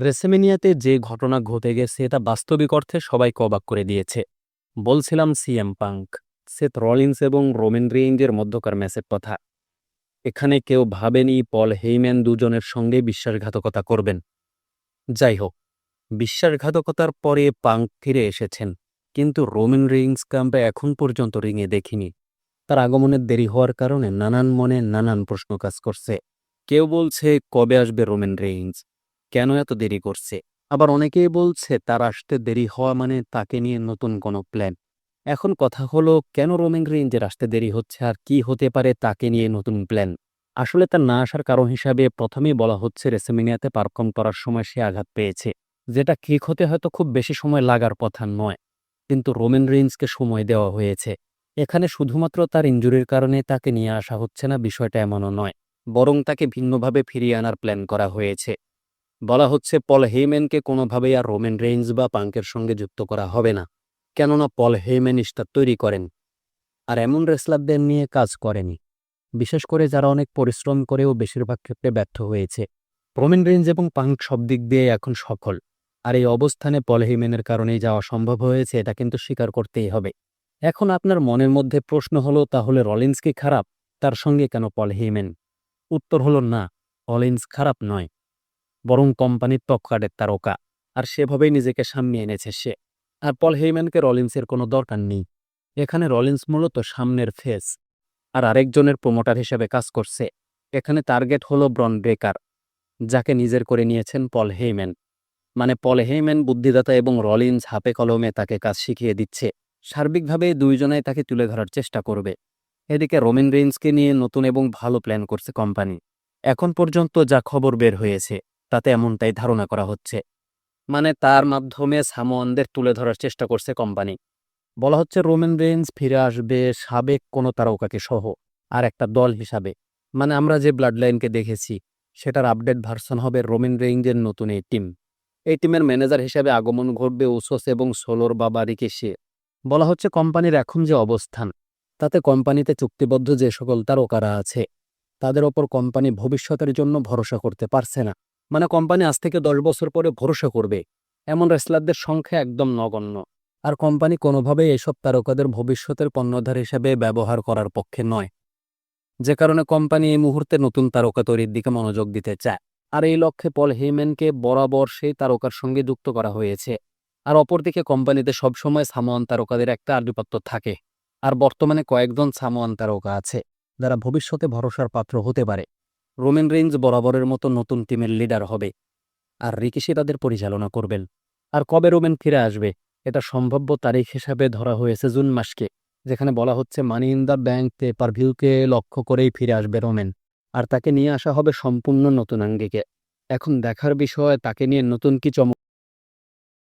রেসেমেনিয়াতে যে ঘটনা ঘটে গেছে তা বাস্তবিক অর্থে সবাই কবাক করে দিয়েছে। বলছিলাম সিএম পাঙ্ক, সেথ রলিন্স এবং রোমেন রেঞ্জের মধ্যকার ম্যাচের কথা। এখানে কেউ ভাবেনি পল হেইম্যান দুজনের সঙ্গে বিশ্বাসঘাতকতা করবেন। যাই হোক, বিশ্বাসঘাতকতার পরে পাঙ্ক ফিরে এসেছেন, কিন্তু রোমেন রিংস ক্যাম্পে এখন পর্যন্ত রিংয়ে দেখিনি। তার আগমনের দেরি হওয়ার কারণে নানান মনে নানান প্রশ্ন কাজ করছে। কেউ বলছে, কবে আসবে রোমেন রেইন্স কেন এত দেরি করছে? আবার অনেকেই বলছে, তার আসতে দেরি হওয়া মানে তাকে নিয়ে নতুন কোনো প্ল্যান এখন কথা হলো, কেন রোমেন রেঞ্জের আসতে দেরি হচ্ছে আর কি হতে পারে তাকে নিয়ে নতুন প্ল্যান আসলে তার না আসার কারণ হিসাবে প্রথমেই বলা হচ্ছে রেসেমিনিয়াতে পারফর্ম করার সময় সে আঘাত পেয়েছে। যেটা ঠিক হতে হয়তো খুব বেশি সময় লাগার কথা নয়। কিন্তু রোমেন রেঞ্জকে সময় দেওয়া হয়েছে। এখানে শুধুমাত্র তার ইঞ্জুরির কারণে তাকে নিয়ে আসা হচ্ছে না, বিষয়টা এমনও নয়। বরং তাকে ভিন্নভাবে ফিরিয়ে আনার প্ল্যান করা হয়েছে। বলা হচ্ছে পল হেইম্যানকে কোনোভাবেই আর রোমেন রেঞ্জ বা পাঙ্কের সঙ্গে যুক্ত করা হবে না, কেননা পল হেইম্যান স্টার তৈরি করেন আর এমন রেসলারদের নিয়ে কাজ করেনি। বিশেষ করে যারা অনেক পরিশ্রম করেও বেশিরভাগ ক্ষেত্রে ব্যর্থ হয়েছে। রোমেন রেঞ্জ এবং পাঙ্ক সব দিক দিয়ে এখন সফল, আর এই অবস্থানে পল হেইম্যানের কারণেই যাওয়া সম্ভব হয়েছে এটা কিন্তু স্বীকার করতেই হবে। এখন আপনার মনের মধ্যে প্রশ্ন হলো, তাহলে রলিন্স কি খারাপ? তার সঙ্গে কেন পল হেইম্যান উত্তর হলো না, রলিন্স খারাপ নয়। বরং কোম্পানির টপ তারকা। আর সেভাবেই নিজেকে সামনে এনেছে সে। আর পল হেইম্যানকে রলিন্সের কোনো দরকার নেই। এখানে রলিন্স মূলত সামনের ফেস। আর আরেকজনের প্রমোটার হিসেবে কাজ করছে। এখানে টার্গেট হলো ব্রন ব্রেকার, যাকে নিজের করে নিয়েছেন পল হেইম্যান। মানে পল হেইম্যান বুদ্ধিদাতা এবং রলিন্স হাপে কলমে তাকে কাজ শিখিয়ে দিচ্ছে। সার্বিকভাবে দুইজনাই তাকে তুলে ধরার চেষ্টা করবে। এদিকে রোমেন রেঞ্জকে নিয়ে নতুন এবং ভালো প্ল্যান করছে কোম্পানি। এখন পর্যন্ত যা খবর বের হয়েছে তাতে এমনটাই ধারণা করা হচ্ছে। মানে তার মাধ্যমে সামোয়ানদের তুলে ধরার চেষ্টা করছে কোম্পানি। বলা হচ্ছে রোমেন রেঞ্জ ফিরে আসবে সাবেক কোনো তারকাকে সহ, আর একটা দল হিসাবে। মানে আমরা যে ব্লাড লাইনকে দেখেছি, সেটার আপডেট ভার্সন হবে রোমেন রেঞ্জের নতুন এই টিম। এই টিমের ম্যানেজার হিসেবে আগমন ঘটবে উসোস এবং সোলোর বাবা রিকেশে বলা হচ্ছে কোম্পানির এখন যে অবস্থান, তাতে কোম্পানিতে চুক্তিবদ্ধ যে সকল তারকারা আছে, তাদের ওপর কোম্পানি ভবিষ্যতের জন্য ভরসা করতে পারছে না। মানে কোম্পানি আজ থেকে দশ বছর পরে ভরসা করবে। এমন রেসলারদের সংখ্যা একদম নগণ্য। আর কোম্পানি কোনোভাবেই এসব তারকাদের ভবিষ্যতের পণ্যধার হিসেবে ব্যবহার করার পক্ষে নয়। যে কারণে কোম্পানি এই মুহূর্তে নতুন তারকা তৈরির দিকে মনোযোগ দিতে চায়। আর এই লক্ষ্যে পল হেমেনকে বরাবর সেই তারকার সঙ্গে যুক্ত করা হয়েছে। আর অপরদিকে কোম্পানিতে সবসময় সামোয়ান তারকাদের একটা আধিপত্য থাকে। আর বর্তমানে কয়েকজন সামোয়ান তারকা আছে, যারা ভবিষ্যতে ভরসার পাত্র হতে পারে। রোমেন রেঞ্জ বরাবরের মতো নতুন টিমের লিডার হবে। আর রিকিশি তাদের পরিচালনা করবেন। আর কবে রোমেন ফিরে আসবে, এটা সম্ভাব্য তারিখ হিসাবে ধরা হয়েছে জুন মাসকে, যেখানে বলা হচ্ছে money in the bank paper ভিউকে লক্ষ্য করেই ফিরে আসবে রোমেন। আর তাকে নিয়ে আসা হবে সম্পূর্ণ নতুন আঙ্গিকে। এখন দেখার বিষয়, তাকে নিয়ে নতুন কি চমক